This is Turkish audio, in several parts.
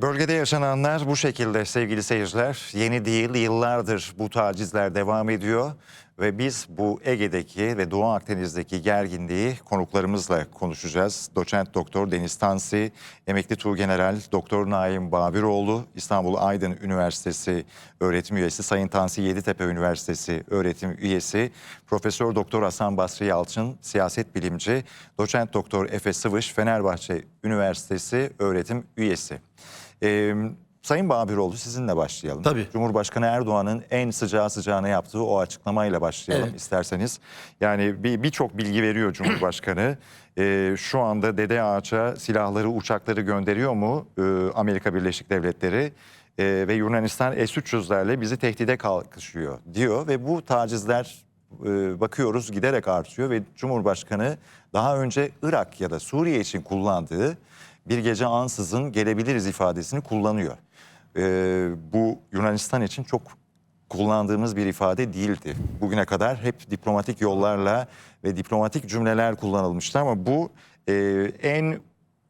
Bölgede yaşananlar bu şekilde sevgili seyirciler. Yeni değil yıllardır bu tacizler devam ediyor. Ve biz bu Ege'deki ve Doğu Akdeniz'deki gerginliği konuklarımızla konuşacağız. Doçent Doktor Deniz Tansi, emekli Tuğgeneral Doktor Naim Babiroğlu, İstanbul Aydın Üniversitesi öğretim üyesi, Sayın Tansi Yeditepe Üniversitesi öğretim üyesi, Profesör Doktor Hasan Basri Yalçın, siyaset bilimci, Doçent Doktor Efe Sıvış, Fenerbahçe Üniversitesi öğretim üyesi. Ee, Sayın Babiroğlu sizinle başlayalım. Tabii. Cumhurbaşkanı Erdoğan'ın en sıcağı sıcağına yaptığı o açıklamayla başlayalım Evet. isterseniz. Yani bir birçok bilgi veriyor Cumhurbaşkanı. Ee, şu anda Dede Ağaç'a silahları, uçakları gönderiyor mu ee, Amerika Birleşik Devletleri? Ee, ve Yunanistan S-300'lerle bizi tehdide kalkışıyor diyor. Ve bu tacizler e, bakıyoruz giderek artıyor ve Cumhurbaşkanı daha önce Irak ya da Suriye için kullandığı bir gece ansızın gelebiliriz ifadesini kullanıyor. Ee, bu Yunanistan için çok kullandığımız bir ifade değildi. Bugüne kadar hep diplomatik yollarla ve diplomatik cümleler kullanılmıştı ama bu e, en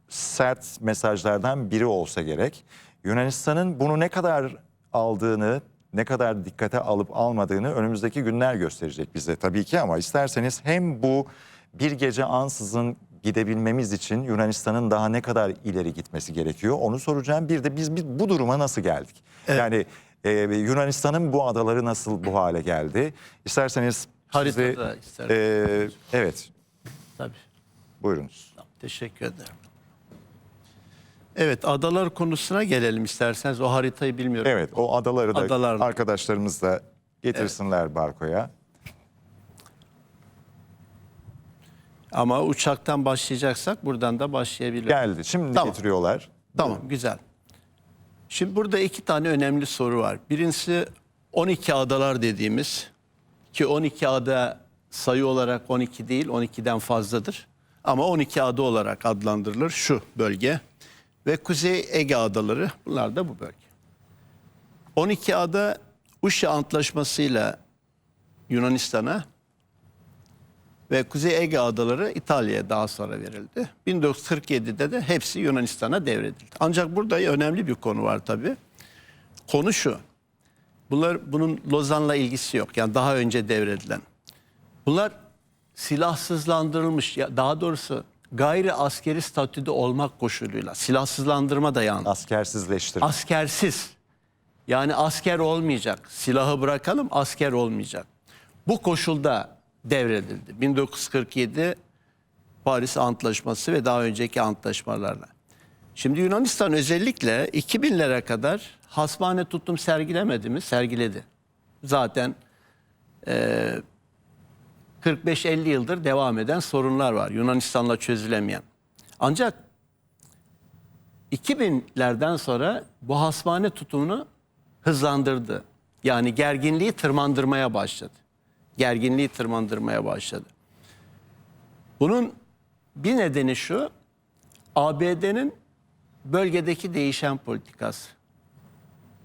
sert mesajlardan biri olsa gerek. Yunanistan'ın bunu ne kadar aldığını, ne kadar dikkate alıp almadığını önümüzdeki günler gösterecek bize tabii ki ama isterseniz hem bu bir gece ansızın gidebilmemiz için Yunanistan'ın daha ne kadar ileri gitmesi gerekiyor onu soracağım. Bir de biz, biz bu duruma nasıl geldik? Yani e, Yunanistan'ın bu adaları nasıl bu hale geldi? İsterseniz sizi, Haritada isterim. e, evet Tabii. buyurunuz. Teşekkür ederim. Evet adalar konusuna gelelim isterseniz. O haritayı bilmiyorum. Evet o adaları da Adalar- arkadaşlarımız da getirsinler Barko'ya. Ama uçaktan başlayacaksak buradan da başlayabiliriz. Geldi şimdi Tamam. getiriyorlar. Tamam güzel. Şimdi burada iki tane önemli soru var. Birincisi 12 adalar dediğimiz ki 12 ada sayı olarak 12 değil 12'den fazladır. Ama 12 ada olarak adlandırılır şu bölge. Ve Kuzey Ege adaları bunlar da bu bölge. 12 ada Uşa Antlaşması'yla Yunanistan'a ve Kuzey Ege adaları İtalya'ya daha sonra verildi. 1947'de de hepsi Yunanistan'a devredildi. Ancak burada önemli bir konu var tabii. Konu şu. Bunlar bunun Lozan'la ilgisi yok. Yani daha önce devredilen. Bunlar silahsızlandırılmış ya daha doğrusu gayri askeri statüde olmak koşuluyla silahsızlandırma da yanlış Askersizleştirme. askersiz. Yani asker olmayacak. Silahı bırakalım asker olmayacak. Bu koşulda devredildi. 1947 Paris Antlaşması ve daha önceki antlaşmalarla. Şimdi Yunanistan özellikle 2000'lere kadar hasmane tutum sergilemedi mi? Sergiledi. Zaten eee, 45-50 yıldır devam eden sorunlar var. Yunanistan'la çözülemeyen. Ancak 2000'lerden sonra bu hasmane tutumunu hızlandırdı. Yani gerginliği tırmandırmaya başladı. Gerginliği tırmandırmaya başladı. Bunun bir nedeni şu, ABD'nin bölgedeki değişen politikası.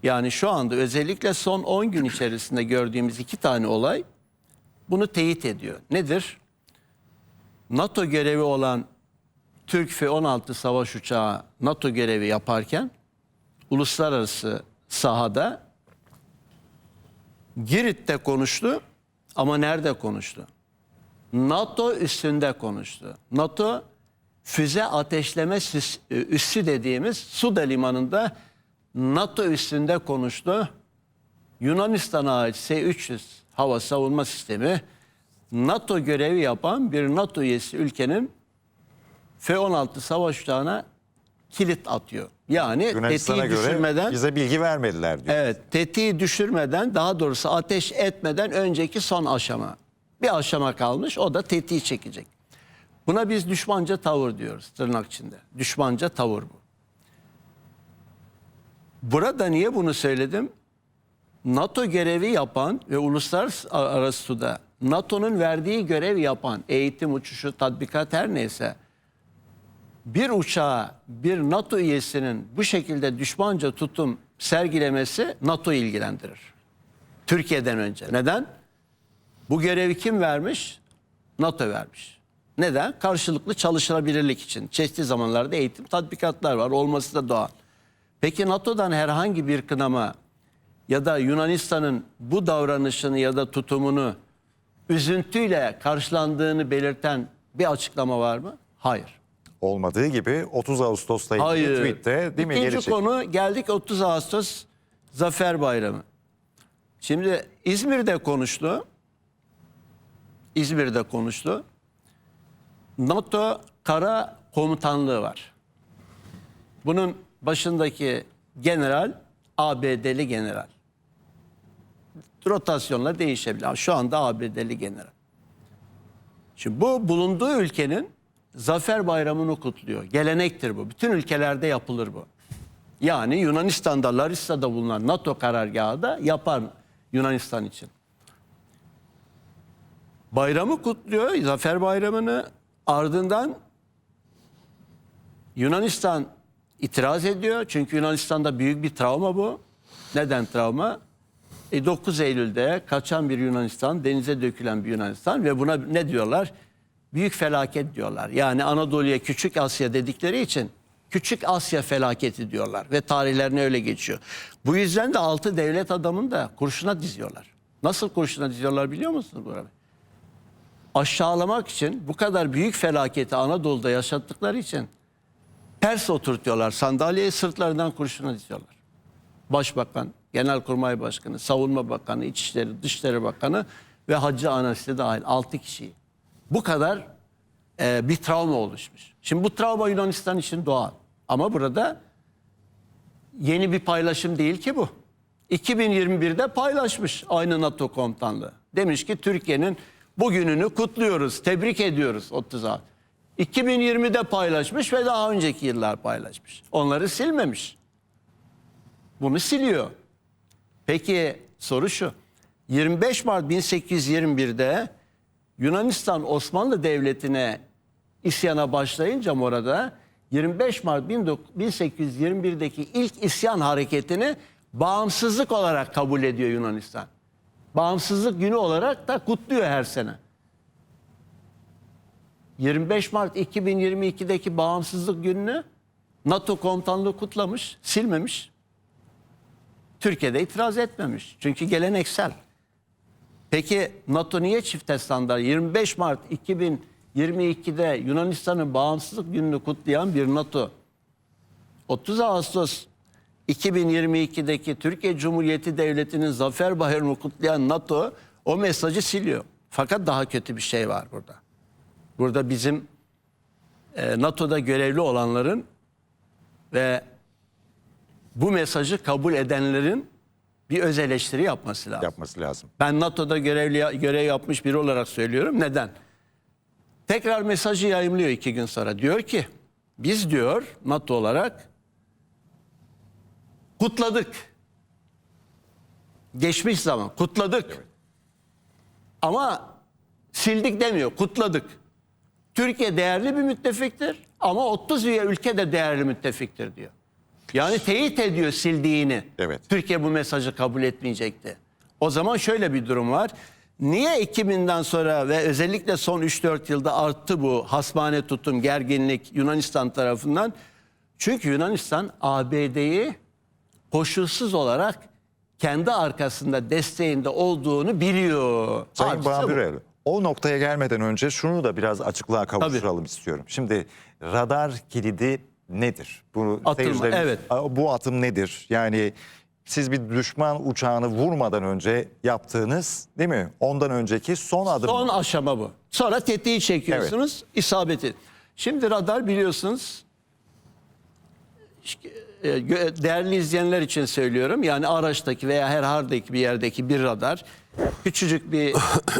Yani şu anda özellikle son 10 gün içerisinde gördüğümüz iki tane olay bunu teyit ediyor. Nedir? NATO görevi olan Türk F-16 savaş uçağı NATO görevi yaparken uluslararası sahada Girit'te konuştu ama nerede konuştu? NATO üstünde konuştu. NATO füze ateşleme e, üssü dediğimiz Suda limanında NATO üstünde konuştu. Yunanistan'a ait S-300 hava savunma sistemi NATO görevi yapan bir NATO üyesi ülkenin F-16 savaş uçağına kilit atıyor. Yani Yunanistan'a tetiği göre düşürmeden bize bilgi vermediler diyor. Evet, tetiği düşürmeden daha doğrusu ateş etmeden önceki son aşama. Bir aşama kalmış, o da tetiği çekecek. Buna biz düşmanca tavır diyoruz tırnak içinde. Düşmanca tavır bu. Burada niye bunu söyledim? NATO görevi yapan ve uluslararası suda NATO'nun verdiği görev yapan eğitim, uçuşu, tatbikat her neyse bir uçağa bir NATO üyesinin bu şekilde düşmanca tutum sergilemesi NATO'yu ilgilendirir. Türkiye'den önce. Neden? Bu görevi kim vermiş? NATO vermiş. Neden? Karşılıklı çalışılabilirlik için. Çeşitli zamanlarda eğitim, tatbikatlar var. Olması da doğal. Peki NATO'dan herhangi bir kınama ya da Yunanistan'ın bu davranışını ya da tutumunu üzüntüyle karşılandığını belirten bir açıklama var mı? Hayır. Olmadığı gibi 30 Ağustos'ta ilgili Hayır. tweette değil mi? İkinci konu geldik 30 Ağustos Zafer Bayramı. Şimdi İzmir'de konuştu. İzmir'de konuştu. NATO Kara Komutanlığı var. Bunun başındaki general ABD'li general. Rotasyonla değişebilir. Şu anda ABD'li general. Şimdi bu bulunduğu ülkenin Zafer Bayramı'nı kutluyor. Gelenektir bu. Bütün ülkelerde yapılır bu. Yani Yunanistan'da, Larissa'da bulunan NATO karargahı da yapar Yunanistan için. Bayramı kutluyor, Zafer Bayramı'nı Ardından Yunanistan itiraz ediyor. Çünkü Yunanistan'da büyük bir travma bu. Neden travma? E 9 Eylül'de kaçan bir Yunanistan, denize dökülen bir Yunanistan ve buna ne diyorlar? Büyük felaket diyorlar. Yani Anadolu'ya Küçük Asya dedikleri için Küçük Asya felaketi diyorlar ve tarihlerine öyle geçiyor. Bu yüzden de altı devlet adamını da kurşuna diziyorlar. Nasıl kurşuna diziyorlar biliyor musunuz Burak Bey? aşağılamak için bu kadar büyük felaketi Anadolu'da yaşattıkları için ters oturtuyorlar. Sandalyeye sırtlarından kurşuna diziyorlar. Başbakan, Genelkurmay Başkanı, Savunma Bakanı, İçişleri, Dışişleri Bakanı ve Hacı Anası dahil 6 kişiyi. Bu kadar e, bir travma oluşmuş. Şimdi bu travma Yunanistan için doğal. Ama burada yeni bir paylaşım değil ki bu. 2021'de paylaşmış aynı NATO komutanlığı. Demiş ki Türkiye'nin bugününü kutluyoruz, tebrik ediyoruz 30 Ağustos. 2020'de paylaşmış ve daha önceki yıllar paylaşmış. Onları silmemiş. Bunu siliyor. Peki soru şu. 25 Mart 1821'de Yunanistan Osmanlı Devleti'ne isyana başlayınca orada 25 Mart 1821'deki ilk isyan hareketini bağımsızlık olarak kabul ediyor Yunanistan. Bağımsızlık günü olarak da kutluyor her sene. 25 Mart 2022'deki bağımsızlık gününü NATO komutanlığı kutlamış, silmemiş. Türkiye'de itiraz etmemiş. Çünkü geleneksel. Peki NATO niye çifte standart? 25 Mart 2022'de Yunanistan'ın bağımsızlık gününü kutlayan bir NATO 30 Ağustos 2022'deki Türkiye Cumhuriyeti Devleti'nin zafer bayramını kutlayan NATO o mesajı siliyor. Fakat daha kötü bir şey var burada. Burada bizim e, NATO'da görevli olanların ve bu mesajı kabul edenlerin bir öz eleştiri yapması lazım. yapması lazım. Ben NATO'da görevli görev yapmış biri olarak söylüyorum. Neden? Tekrar mesajı yayımlıyor iki gün sonra. Diyor ki biz diyor NATO olarak kutladık. Geçmiş zaman kutladık. Ama sildik demiyor kutladık. Türkiye değerli bir müttefiktir ama 30 üye ülke de değerli müttefiktir diyor. Yani teyit ediyor sildiğini. Evet. Türkiye bu mesajı kabul etmeyecekti. O zaman şöyle bir durum var. Niye 2000'den sonra ve özellikle son 3-4 yılda arttı bu hasmane tutum, gerginlik Yunanistan tarafından? Çünkü Yunanistan ABD'yi koşulsuz olarak kendi arkasında desteğinde olduğunu biliyor. Sayın. Babürel, o noktaya gelmeden önce şunu da biraz açıklığa kavuşturalım istiyorum. Şimdi radar kilidi nedir? Bu Atılma, seyircilerimiz- evet. Bu atım nedir? Yani siz bir düşman uçağını vurmadan önce yaptığınız değil mi? Ondan önceki son adım. Son aşama bu. Sonra tetiği çekiyorsunuz, isabeti. Şimdi radar biliyorsunuz, e, değerli izleyenler için söylüyorum. Yani araçtaki veya herhardaki bir yerdeki bir radar küçücük bir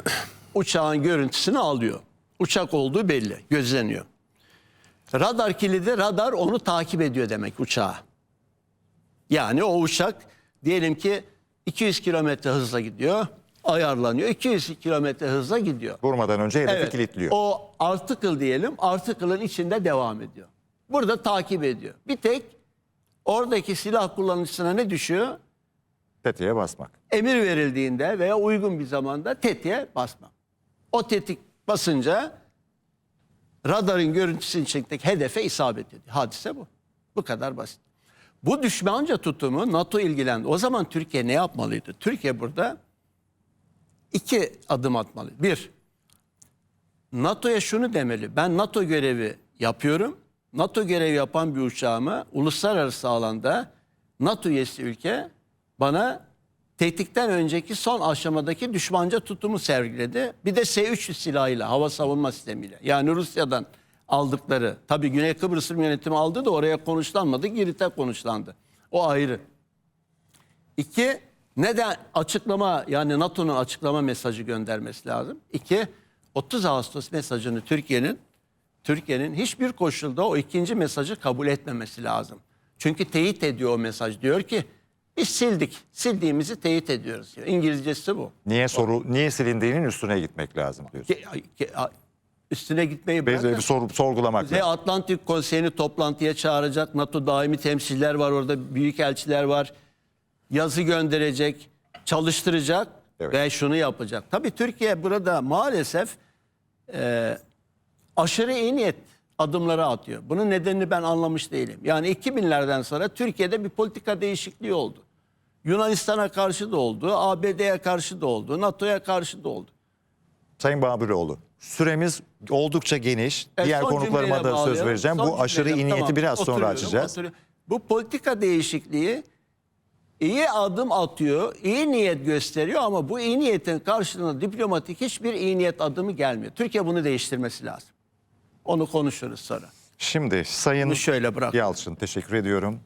uçağın görüntüsünü alıyor. Uçak olduğu belli, gözleniyor. Radar kilidi, radar onu takip ediyor demek uçağı. Yani o uçak diyelim ki 200 kilometre hızla gidiyor, ayarlanıyor. 200 kilometre hızla gidiyor. Vurmadan önce hedefi Evet, kilitliyor. O article diyelim, article'ın içinde devam ediyor. Burada takip ediyor. Bir tek oradaki silah kullanıcısına ne düşüyor? Tetiğe basmak. Emir verildiğinde veya uygun bir zamanda tetiğe basmak. O tetik basınca radarın görüntüsünü çektik hedefe isabet ediyor. Hadise bu. Bu kadar basit. Bu düşmanca tutumu NATO ilgilendi. O zaman Türkiye ne yapmalıydı? Türkiye burada iki adım atmalı. Bir, NATO'ya şunu demeli. Ben NATO görevi yapıyorum. NATO görevi yapan bir uçağımı uluslararası alanda NATO üyesi ülke bana tehditten önceki son aşamadaki düşmanca tutumu sergiledi. Bir de S-300 silahıyla, hava savunma sistemiyle. Yani Rusya'dan aldıkları, tabii Güney Kıbrıs Rum yönetimi aldı da oraya konuşlanmadı, Girit'e konuşlandı. O ayrı. İki, neden açıklama yani NATO'nun açıklama mesajı göndermesi lazım. İki, 30 Ağustos mesajını Türkiye'nin Türkiye'nin hiçbir koşulda o ikinci mesajı kabul etmemesi lazım. Çünkü teyit ediyor o mesaj. Diyor ki biz sildik. Sildiğimizi teyit ediyoruz. diyor. İngilizcesi bu. Niye soru niye silindiğinin üstüne gitmek lazım diyorsun. Ke- ke- Üstüne gitmeyi bırakın. bir soru, sorgulamak lazım. Atlantik Konseyi'ni toplantıya çağıracak. NATO daimi temsiller var orada. Büyükelçiler var. Yazı gönderecek. Çalıştıracak. Evet. Ve şunu yapacak. Tabii Türkiye burada maalesef e, aşırı iyi niyet adımları atıyor. Bunun nedenini ben anlamış değilim. Yani 2000'lerden sonra Türkiye'de bir politika değişikliği oldu. Yunanistan'a karşı da oldu, ABD'ye karşı da oldu, NATO'ya karşı da oldu. Sayın Babiroğlu, süremiz oldukça geniş. Evet, Diğer konuklarıma da söz vereceğim. Son Bu aşırı cümleyle- iyi niyeti tamam, biraz sonra açacağız. oturuyorum. Bu politika değişikliği iyi adım atıyor, iyi niyet gösteriyor ama bu iyi niyetin karşılığında diplomatik hiçbir iyi niyet adımı gelmiyor. Türkiye bunu değiştirmesi lazım. Onu konuşuruz sonra. Şimdi Sayın Bunu şöyle bırak. Yalçın teşekkür ediyorum.